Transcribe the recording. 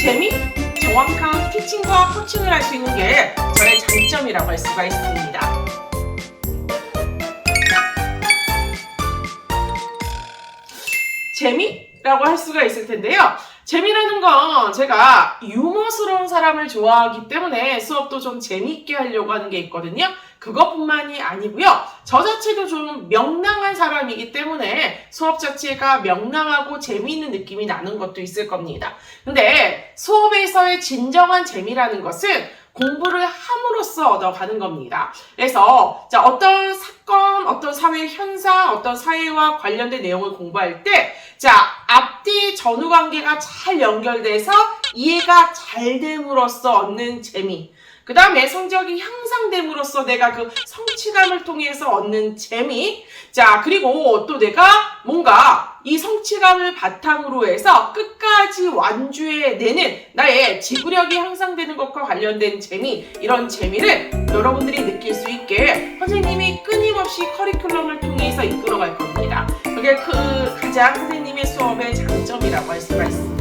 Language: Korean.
재미, 정확한 티칭과 코칭을 할 수 있는 게 저의 장점이라고 할 수가 있습니다. 재미 라고 할 수가 있을 텐데요. 재미라는 건 제가 유머스러운 사람을 좋아하기 때문에 수업도 좀 재미있게 하려고 하는 게 있거든요. 그것뿐만이 아니고요. 저 자체도 좀 명랑한 사람이기 때문에 수업 자체가 명랑하고 재미있는 느낌이 나는 것도 있을 겁니다. 근데 수업에서의 진정한 재미라는 것은 공부를 함으로써 얻어가는 겁니다. 그래서 자 어떤 사건, 어떤 사회 현상, 어떤 사회와 관련된 내용을 공부할 때 자, 앞뒤 전후 관계가 잘 연결돼서 이해가 잘 됨으로써 얻는 재미. 그 다음에 성적이 향상됨으로써 내가 그 성취감을 통해서 얻는 재미. 자, 그리고 또 내가 뭔가 이 성취감을 바탕으로 해서 끝까지 완주해내는 나의 지구력이 향상되는 것과 관련된 재미. 이런 재미를 여러분들이 느낄 수 있게 선생님이 끊임없이 커리큘럼을 통해서 이끌어갈 겁니다. 그게 그 가장 선생님의 수업의 장점이라고 할 수가 있습니다.